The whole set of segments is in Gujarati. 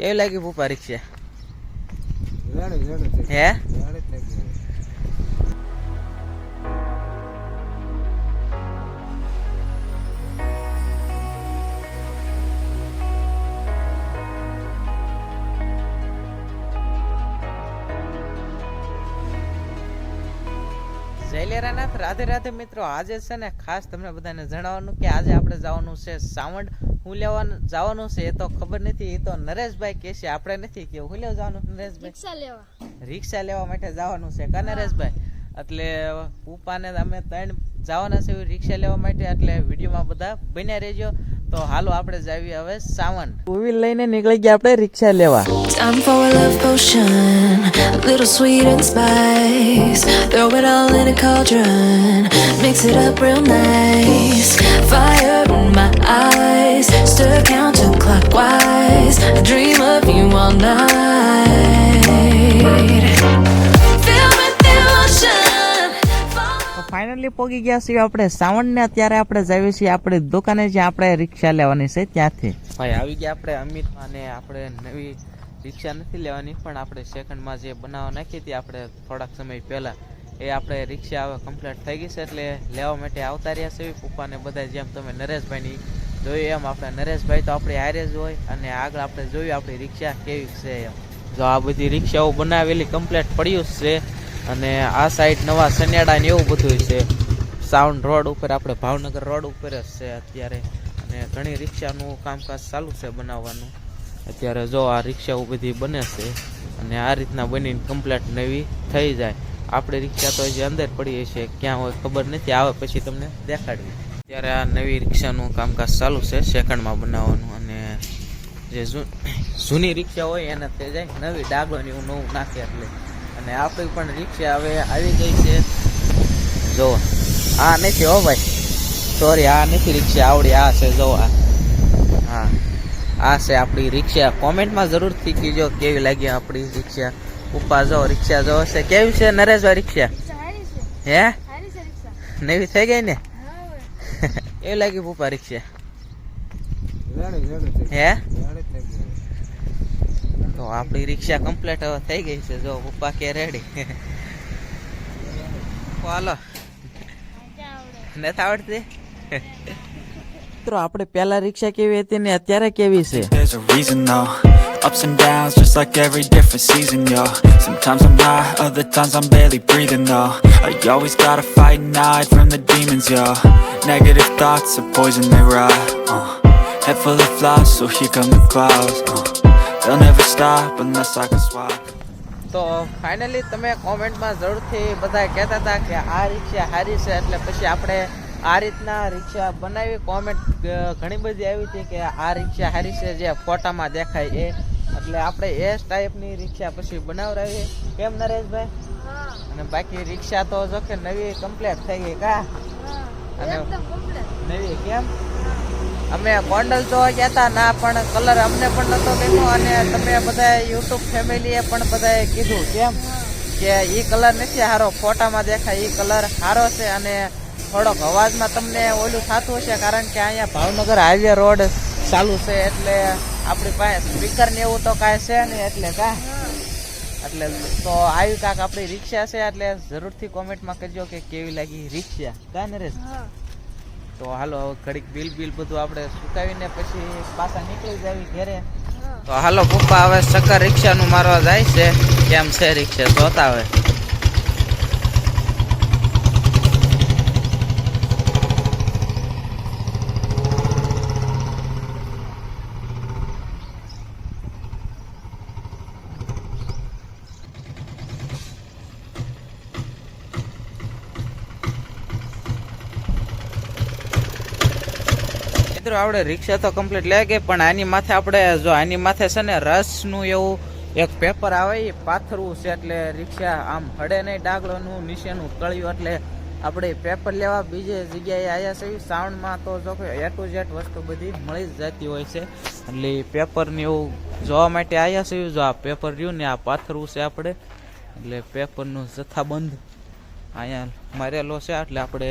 કેવી લાગી પપ્પા રિક્ષા હે? જયલેરાનાથ રાધે રાધે મિત્રો આજે છે ને ખાસ તમને બધાને જણાવવાનું કે આજે આપણે જવાનું છે સાવંડ હું લેવાનું જવાનું છે એ તો ખબર નથી એ તો નરેશભાઈ કે છે આપણે નથી કે હું લેવા જવાનું? નરેશભાઈ. રિક્ષા લેવા. રિક્ષા લેવા માટે જવાનું છે કા નરેશભાઈ? એટલે ઉપાને અમે ત્રણ જવાના છે રિક્ષા લેવા માટે એટલે વિડીયોમાં બધા બન્યા રહેજો. તો હાલો આપણે જાવી હવે સાવન. ટુ વ્હીલ લઈને નીકળી ગયા આપણે રિક્ષા લેવા. Time for a love potion, a little sweet and spice. Throw it all in a cauldron, mix it up real nice. Fire in my eyes, finally પોગી ગયા છીએ આપણે સાવણ ને અત્યારે આપણે જઈએ છીએ આપણે દુકાને જ્યાં આપણે રિક્ષા લેવાની છે ત્યાંથી. ભાઈ આવી ગયા આપણે અમિત અને આપણે નવી રિક્ષા નથી લેવાની પણ આપણે સેકન્ડમાં જે બનાવવા નાખી હતી આપણે થોડાક સમય પહેલા એ આપણે રિક્ષા હવે કમ્પ્લીટ થઈ ગઈ છે એટલે લેવા માટે આવતા રહ્યા છે. પપ્પાને બધા જેમ તમે નરેશભાઈની જોયું એમ આપણે નરેશભાઈ તો આપણી હારે જ હોય અને આગળ આપણે જોયું આપણી રિક્ષા કેવી છે એમ. જો આ બધી રિક્ષાઓ બનાવેલી કમ્પ્લેટ પડ્યું છે અને આ સાઈડ નવા સનેડા ને એવું બધું છે. સાઉન્ડ રોડ ઉપર આપણે ભાવનગર રોડ ઉપર જ છે અત્યારે. અને ઘણી રિક્ષાનું કામકાજ ચાલુ છે બનાવવાનું. અત્યારે જો આ રિક્ષાઓ બધી બને છે અને આ રીતના બનીને કમ્પ્લેટ નવી થઈ જાય. આપણી રિક્ષા તો હજી અંદર પડી છે ક્યાં હોય ખબર નથી. આવે પછી તમને દેખાડવી ત્યારે આ નવી રિક્ષાનું કામકાજ ચાલુ છે સેકન્ડમાં બનાવવાનું અને જે જૂની રિક્ષા હોય એને થઈ જાય નવી ડાગોની એવું નવું નાખે એટલે. અને આપણી પણ રિક્ષા હવે આવી ગઈ છે. જો આ નથી હો ભાઈ. સોરી આ નથી રિક્ષા આવડી આ છે જો આ. હા આ છે આપણી રિક્ષા. કોમેન્ટમાં જરૂરથી કીજો કેવી લાગી આપણી રિક્ષા. ઉપા જો રિક્ષા જો છે કેવી છે નરેશભાઈ રિક્ષા? હે? નવી થઈ ગઈ ને? હવે. લાગી પપ્પા રિક્ષા. રેડી રેડી હે? તો આપણી રિક્ષા કમ્પ્લીટ હવે થઈ ગઈ છે. જો પપ્પા કે રેડી. હાલો. નથી આવડતી? મિત્રો આપણે પહેલા રિક્ષા કેવી હતી ને અત્યારે કેવી છે There's a reason though Ups and downs just like every different season, yo Sometimes I'm high, other times I'm barely breathing though I always gotta fight and hide from the demons, yo Negative thoughts are poison, they rot uh. Head full of flies, so here come the clouds uh. They'll never stop unless I can swap તો ફાઇનલી તમે કોમેન્ટમાં જરૂરથી બધા કહેતા હતા કે આ રિક્ષા સારી છે એટલે પછી આપણે આ રીતના રિક્ષા બનાવી કોમેન્ટ ઘણી બધી આવી હતી કે આ રિક્ષા સારી છે જે ફોટામાં દેખાય એ. એટલે આપણે એ ટાઈપની રિક્ષા પછી બનાવડાવીએ કેમ નરેશભાઈ? અને બાકી રિક્ષા તો જો કે નવી કમ્પ્લીટ થઈ ગઈ કા? અને- નવી કેમ? અમે ગોંડલ તો ગયા હતા ના પણ કલર અમને પણ નહોતો ગમ્યો અને તમે બધા યુટ્યુબ ફેમિલીએ પણ બધાએ કીધું કેમ? કે એ કલર નથી સારો ફોટામાં દેખાય એ કલર સારો છે અને થોડોક અવાજમાં તમને ઓલું થતું હશે કારણ કે અહીંયા ભાવનગર હાઈવે રોડ ચાલુ છે એટલે આપણી પાસે સ્પીકર ને એવું તો કાંઈ છે નહીં એટલે કા? એટલે તો આવી કાંક આપણી રિક્ષા છે એટલે જરૂરથી કોમેન્ટમાં કરજો કે કેવી લાગી રિક્ષા. કા નરેશ? તો હાલો હવે ઘડીક બિલ બિલ બધું આપણે સુકાવીને પછી પાછા નીકળી જાવી ઘરે. તો હાલો પપ્પા હવે સકર રિક્ષાનું મારવા જાય છે. કેમ છે રિક્ષા? જોતા હવે આપણે રિક્ષા તો કમ્પ્લીટ લે ગઈ પણ આની માથે આપણે જો આની માથે છે ને રસનું એવું એક પેપર આવે, એ પાથરવું છે એટલે રિક્ષા આમ હડે નહીં, ડાગળોનું, નીચેનું કળ્યું, એટલે આપણે પેપર લેવા બીજે જગ્યાએ આવ્યા છે સાઉન્ડમાં તો જો કે એ ટુ ઝેડ વસ્તુ બધી મળી જ જતી હોય છે. એટલે પેપરને એવું જોવા માટે આવ્યા છે જો આ પેપર રહ્યું ને આ પાથરવું છે આપણે, એટલે પેપરનું જથ્થાબંધ અહીંયા મારેલો છે, એટલે આપણે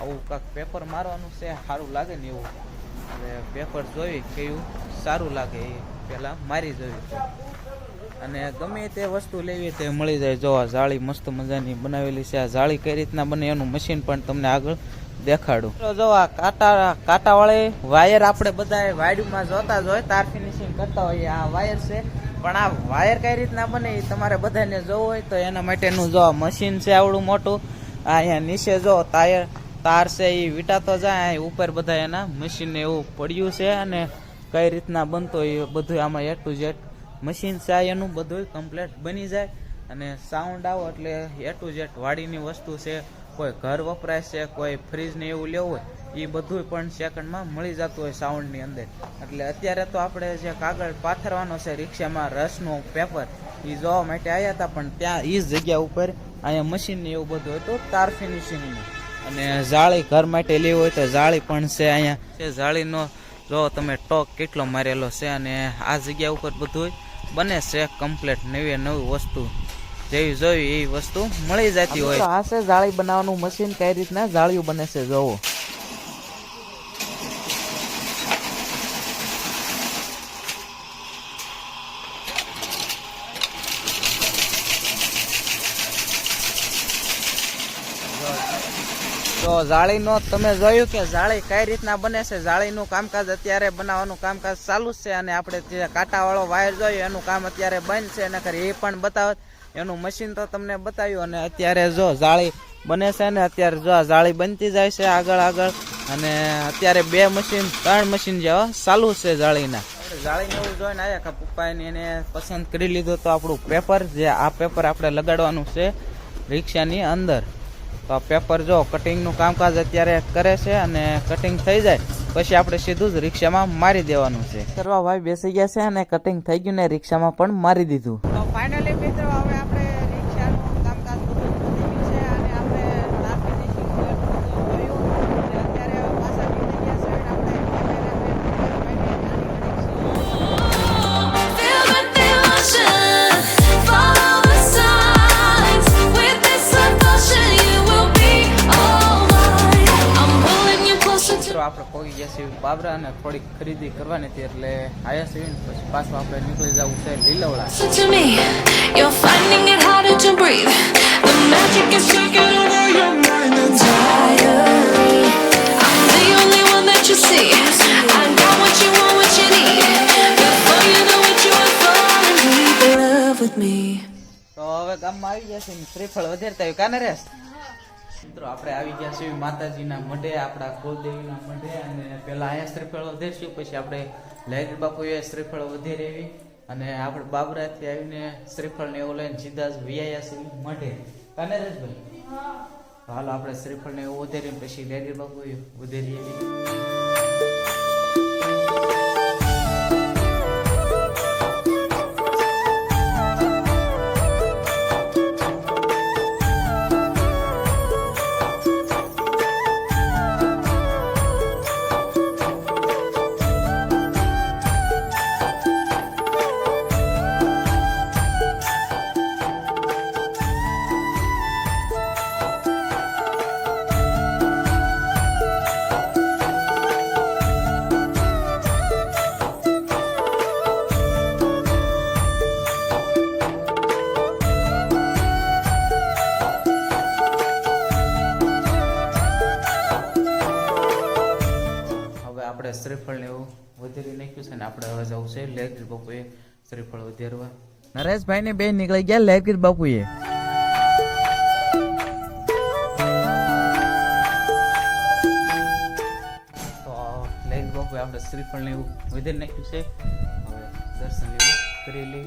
આવું કાંક પેપર મારવાનું છે, સારું લાગે ને એવું. એટલે પેપર જોઈ કેવું સારું લાગે એ. પહેલાં મારી છે અને ગમે તે વસ્તુ લેવી તે મળી જાય. જો આ જાળી મસ્ત મજાની બનાવેલી છે. આ જાળી કઈ રીતના બને એનું મશીન પણ તમને આગળ દેખાડું. જો આ કાંટા, કાંટાવાળી વાયર આપણે બધા વાયરમાં જોતા જ હોય, તાર ફિનિશિંગ કરતા હોઈએ. આ વાયર છે. પણ આ વાયર કઈ રીતના બને એ તમારે બધાને જોવું હોય તો એના માટેનું જો મશીન છે, આવડું મોટું. આ અહીંયા નીચે જો તાયર તાર છે એ વીટાતો જાય ઉપર બધા એના મશીન એવું પડ્યું છે અને કઈ રીતના બનતો એ બધું આમાં એ ટુ ઝેડ મશીન છે એનું બધું કમ્પ્લેટ બની જાય. અને સાઉન્ડ આવો એટલે એ ટુ ઝેડ વાડીની વસ્તુ છે, કોઈ ઘર વપરાય છે, કોઈ ફ્રીજને એવું લેવું હોય એ બધું પણ સેકન્ડમાં મળી જતું હોય સાઉન્ડની અંદર. એટલે અત્યારે તો આપણે જે કાગળ પાથરવાનો છે, રિક્ષામાં રસનો પેપર એ જોવા માટે આવ્યા હતા, પણ ત્યાં એ જગ્યા ઉપર અહીંયા મશીનને એવું બધું હતું, તાર ફિનિશિંગનું અને જાળી ઘર માટે લેવી હોય તો જાળી પણ છે અહીંયા. છે જાળીનો જો તમે ટોક કેટલો મારેલો છે અને આ જગ્યા ઉપર બધું બને છે કમ્પ્લેટ નવી નવી વસ્તુ. જેવી જોઈ એવી વસ્તુ મળી જતી હોય. આ છે જાળી બનાવવાનું મશીન કઈ રીતના? જાળીઓ બને છે જોવો. તો જાળીનો તમે જોયું કે જાળી કઈ રીતના બને છે? જાળીનું કામકાજ અત્યારે બનાવવાનું કામકાજ ચાલુ છે અને આપણે જે કાંટાવાળો વાયર જોયું, એનું કામ અત્યારે બંધ છે અને એ પણ બતાવત એનું મશીન તો તમને બતાવ્યું અને અત્યારે જો જાળી બને છે ને અત્યારે જો જાળી બનતી જાય છે આગળ આગળ અને અત્યારે બે મશીન ત્રણ મશીન જેવા ચાલુ છે જાળીના જાળીને એવું જોઈને આવ્યા કે પપ્પાએ એને પસંદ કરી લીધું તો આપણું પેપર જે આ પેપર આપણે લગાડવાનું છે, રિક્ષાની અંદર. તો આ પેપર જો કટિંગનું કામકાજ અત્યારે કરે છે અને કટિંગ થઈ જાય, પછી આપણે સીધું જ રિક્ષામાં મારી દેવાનું છે. કરવા ભાઈ બેસી ગયા છે અને કટિંગ થઈ ગયું ને રિક્ષામાં પણ મારી દીધું. બાબરા અને થોડીક ખરીદી કરવાની હતી એટલે આયા છીએ ને પછી પાછું આપણે નીકળી જવું છે લીલવડા Listen to me, you're finding it harder to breathe. The magic is taking over your mind entirely. I'm the only one that you see. I got what you want, what you need. Before you know it, you are falling deep in love with me. તો હવે ગામમાં આવી ગયા છે ને શ્રીફળ વધારતા આવ્યું કાને રેસ મિત્રો આપણે આવી ગયા છીએ માતાજીના મઢે આપણા કુલદેવીના મઢે અને પહેલાં અહીંયા શ્રીફળ વધેરશું પછી આપણે લહેર બાપુએ શ્રીફળ વધેરી એવી અને આપણે બાબરાથી આવીને શ્રીફળને એવું લઈને સીધા જ વિયાયા છીએ મઢે. કાને રજભાઈ? હાલ આપણે શ્રીફળને એવું વધેરીને પછી લહેર બાપુએ વધેરી એવી છે લેગીર બાપુએ શ્રીફળ વધેરવા. નરેશભાઈ ને બે નીકળી ગયા લેગીર બાપુએ. આપણે શ્રીફળ ને એવું વધારે નાખ્યું છે. હવે દર્શન એવું કરી લઈ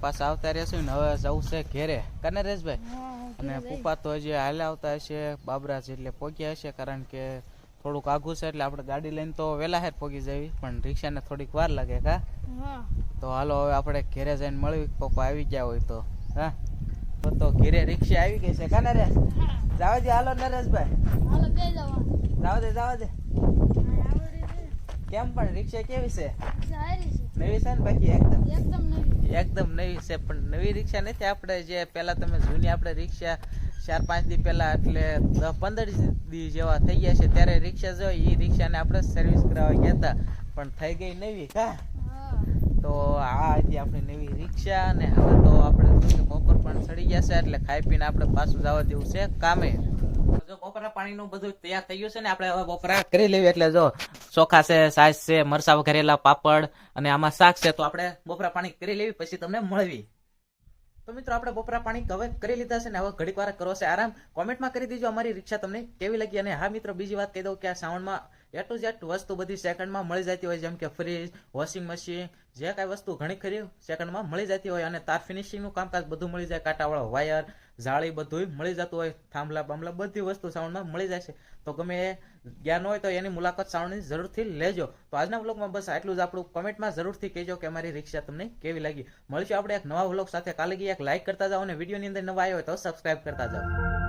પાછા આવતા રહેશું ને હવે જવું છે ઘેરે. કને રેશભાઈ? અને પપ્પા તો હજી હાલે આવતા હશે બાબરા એટલે પહોંચ્યા હશે કારણ કે થોડુંક આઘું છે એટલે આપણે ગાડી લઈને તો વહેલા હેર પહોંચી જવી પણ રિક્ષાને થોડીક વાર લાગે કા? તો હાલો હવે આપણે ઘેરે જઈને મળવી પપ્પા આવી ગયા હોય તો. હા? તો તો ઘેરે રિક્ષા આવી ગઈ છે. કાને નરેશ? જાવ દે હાલો નરેશભાઈ. હાલો બે જવા. જાવ દે જાવ દે. કેમ પણ રિક્ષા કેવી છે? સારી છે. નવી છે ને બાકી એકદમ. એકદમ નવી. છે પણ નવી રિક્ષા નથી આપણે જે પહેલાં તમે જૂની આપણે રિક્ષા ચાર પાંચ દી પહેલા એટલે દસ પંદર દી જેવા થઈ ગયા છે ત્યારે રિક્ષા જો એ રિક્ષાને આપણે સર્વિસ કરાવવા ગયા હતા પણ થઈ ગઈ નવી હા. તો આ હતી આપણી નવી રિક્ષા અને હવે તો આપણે બપોર પણ ચડી ગયા છે એટલે ખાઈ પીને આપણે પાછું જવા દેવું છે કામે. જો બપોરા પાણીનું બધું તૈયાર થઈ છે ને, આપણે હવે બપોરા કરી લેવી, એટલે જો ચોખા છે સાસ છે મરસા વઘારેલા, પાપડ અને આમાં શાક છે, તો આપણે બપોરા પાણી કરી લેવી, પછી તમને મળવી. તો મિત્રો, આપણે બપોરા પાણી હવે કરી લીધા છે ને, હવે ઘડીક વાર કરો છે, આરામ. કોમેન્ટમાં કરી દેજો, અમારી રિક્ષા તમને કેવી લાગી? અને હા મિત્રો, બીજી વાત કહી દઉં કે આ સાઉન્ડમાં એ ટુ ઝેડ વસ્તુ બધી સેકન્ડમાં મળી જતી હોય, જેમ કે ફ્રીજ વોશિંગ મશીન જે કાંઈ વસ્તુ ઘણી ખરી સેકન્ડમાં મળી જતી હોય અને તાર ફિનિશિંગનું કામકાજ બધું મળી જાય, કાંટાવાળો વાયર જાળી બધું મળી જતું હોય, થાંભલા બાંભલા બધી વસ્તુ સાઉન્ડમાં મળી જાય છે. તો ગમે એ જ્ઞાન હોય તો એની મુલાકાત સાઉન્ડની જરૂરથી લેજો. તો આજના વ્લોગમાં બસ આટલું જ. આપણું કમેન્ટમાં જરૂરથી કહેજો કે મારી રિક્ષા તમને કેવી લાગી. મળશું આપણે એક નવા વ્લોગ સાથે. કાલે ગઈ એક લાઇક કરતા જાઓ અને વિડીયોની અંદર નવા આવ્યો હોય તો સબસ્ક્રાઇબ કરતા જાઓ.